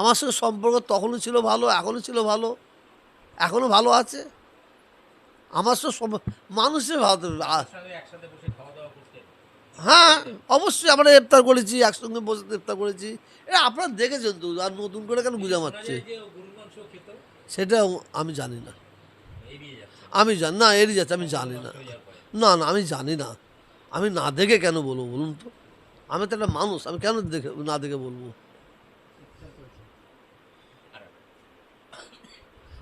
আমার সঙ্গে সম্পর্ক তখনও ছিল ভালো এখনও ছিল ভালো এখনও ভালো আছে। আমার সঙ্গে মানুষের ভালো হ্যাঁ অবশ্যই আমরা ইফতার করেছি একসঙ্গে বসে ইফতার করেছি। এটা আপনারা দেখেছেন তো আর নতুন করে কেন মাংস খেত? সেটা আমি জানি না। আমি জানি না এড়িয়ে যাচ্ছে আমি জানি না। না না আমি জানি না। আমি না দেখে কেন বলব বলুন তো? আমি তো একটা মানুষ আমি কেন দেখে না দেখে বলব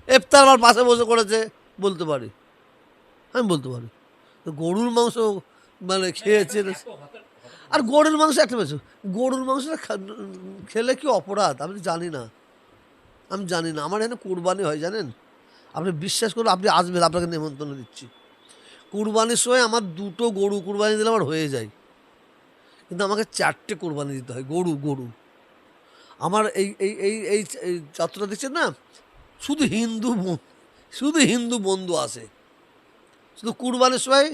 আর ইফতার আমার পাশে বসে করেছে, বলতে পারি। আমি বলতে পারি। গরুর মাংস মানে খেয়েছে আর গরুর মাংস একটা বেশ, গরুর মাংসটা খেলে কি অপরাধ? আমি জানি না। আমি জানি না। আমার এখানে কুরবানি হয়, জানেন? আপনি বিশ্বাস করুন, আপনি আসবেন, আপনাকে নেমন্তন্ন দিচ্ছি। কুরবানির সময় আমার দুটো গরু কুরবানি দিলে আমার হয়ে যায়। কিন্তু আমাকে চারটে কোরবানি দিতে হয়, গরু গরু। আমার এই এই এই এই যাত্রা দেখছেন না? শুধু হিন্দু শুধু হিন্দু বন্ধু আসে শুধু কুরবানির সময়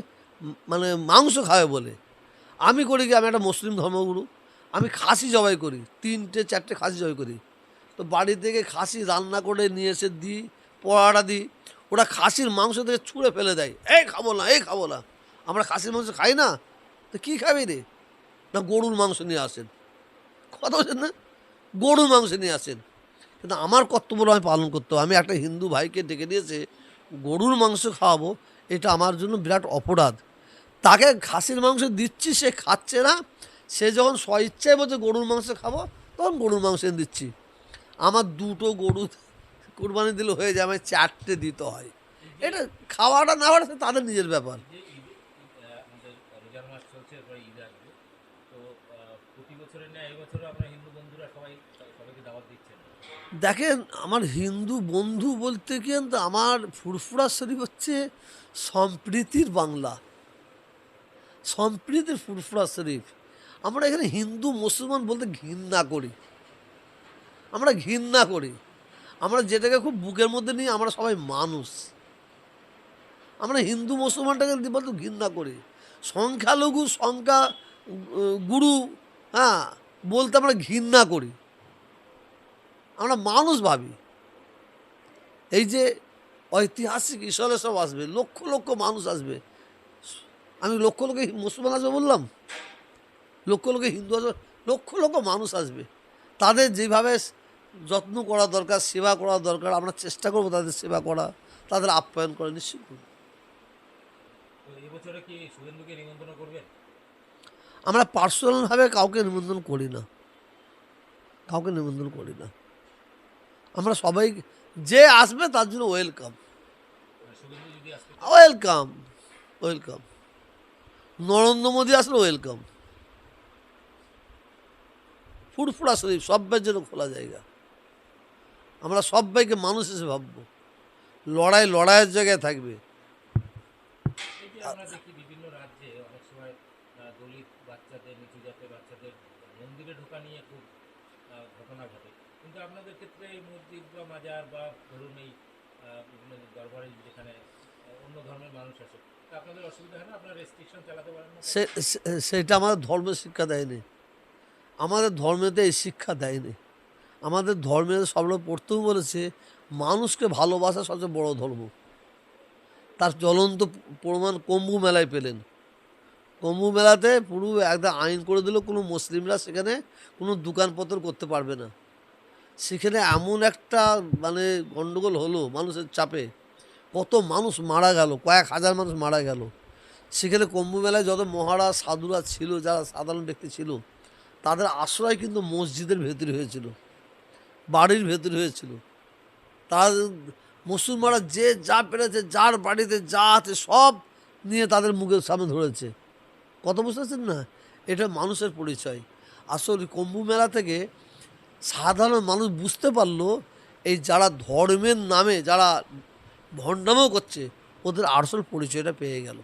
মানে মাংস খাবে বলে। আমি করি কি, আমি একটা মুসলিম ধর্মগুরু, আমি খাসি জবাই করি, তিনটে চারটে খাসি জবাই করি। তো বাড়ি থেকে খাসি রান্না করে নিয়ে এসে দিই পোড়াটা দিই, ওরা খাসির মাংস থেকে ছুঁড়ে ফেলে দেয়। এই খাব না, এই খাব না। আমরা খাসির মাংস খাই না, তো কী খাবি রে? না গরুর মাংস নিয়ে আসেন। কথা বলছেন না? গরুর মাংস নিয়ে আসেন। কিন্তু আমার কর্তব্য আমি পালন করতে হবে। আমি একটা হিন্দু ভাইকে ডেকে দিয়েছে গরুর মাংস খাওয়াবো, এটা আমার জন্য বিরাট অপরাধ। তাকে খাসির মাংস দিচ্ছি, সে খাচ্ছে না। সে যখন স্বইচ্ছায় বলছে, গরুর মাংস খাব? তখন গরুর মাংস দিচ্ছি। আমার দুটো গরু কুরবানি দিলে হয়ে যায়, আমায় চারটে দিতে হয়। এটা খাওয়াটা না হওয়াটা তাদের নিজের ব্যাপার। প্রতি বছরের ন্যায়, এবছরও হিন্দু বন্ধুরা সবাই, সবাইকে দাওয়াত দিচ্ছেন দেখেন, আমার হিন্দু বন্ধু বলতে কিন্তু আমার ফুরফুরা শরীফ হচ্ছে সম্প্রীতির বাংলা। সম্প্রীতির ফুরফুরা শরীফ। আমরা এখানে হিন্দু, মুসলমান বলতে ঘৃণা করি। আমরা ঘৃণা করি। আমরা যেটাকে খুব বুকের মধ্যে নিয়ে আমরা সবাই মানুষ। আমরা হিন্দু, মুসলমানটাকে বলতে ঘৃণা করি। সংখ্যালঘু, সংখ্যা গুরু হ্যাঁ বলতে আমরা ঘৃণা করি। আমরা মানুষ ভাবি। এই যে ঐতিহাসিক ঈশ্বরে সব আসবে লক্ষ লক্ষ মানুষ আসবে। আমি লক্ষ লোকে মুসলমান আসবে বললাম? লক্ষ লোকে হিন্দু আসবে লক্ষ লক্ষ মানুষ আসবে। তাদের যেভাবে যত্ন করা দরকার সেবা করা দরকার আমরা চেষ্টা করব তাদের সেবা করা তাদের আপ্যায়ন করা নিশ্চয়ই করব। আমরা পার্সোনালভাবে কাউকে নিমন্ত্রণ করি না। কাউকে নিমন্ত্রণ করি না। আমরা সবাই যে আসবে তার জন্য welcome welcome welcome Narendra Modi আসলে ওয়েলকাম ফুরফুরা শরীফ সব্বার জন্য খোলা জায়গা। আমরা সবাইকে মানুষ হিসেবে ভাববো। লড়াই লড়াইয়ের জায়গায় থাকবে। ঘটনা ঘটে। কিন্তু আপনাদের ক্ষেত্রে এই মসজিদ বা মাজার বা ধরুন এই বিভিন্ন দরবারে যেখানে অন্য ধর্মের মানুষ তা আপনাদের অসুবিধা হয় না? আপনারা রেস্ট্রিকশন চালাতে পারেন সেটা আমাদের ধর্মের শিক্ষা দেয়নি। আমাদের ধর্মেতে এই শিক্ষা দেয়নি। আমাদের ধর্মের সবগুলো পড়তেও বলেছে, মানুষকে ভালোবাসা সবচেয়ে বড় ধর্ম। তার জ্বলন্ত প্রমাণ কম্বু মেলায় পেলেন। কম্বু মেলাতে পুরো একটা আইন করে দিল, কোনো মুসলিমরা সেখানে কোনো দোকানপত্র করতে পারবে না। সেখানে এমন একটা মানে গণ্ডগোল হলো মানুষের চাপে। কত মানুষ মারা গেল, কয়েক হাজার মানুষ মারা গেল। সেখানে কুম্ভ মেলায় যত মহারাজ সাধুরা ছিল, যারা সাধারণ ব্যক্তি ছিল, তাদের আশ্রয় কিন্তু মসজিদের ভেতরে হয়েছিল, বাড়ির ভেতরে হয়েছিল। তার, মুসলমানরা যে যা পেরেছে, যার বাড়িতে যা আছে, সব নিয়ে তাদের মুখের সামনে ধরেছে। কত বুঝতে পারছেন না? এটা মানুষের পরিচয়। আসলে কুম্ভ মেলা থেকে সাধারণ মানুষ বুঝতে পারল, এই যারা ধর্মের নামে, যারা ভণ্ডামও করছে, ওদের আসল পরিচয়টা পেয়ে গেল।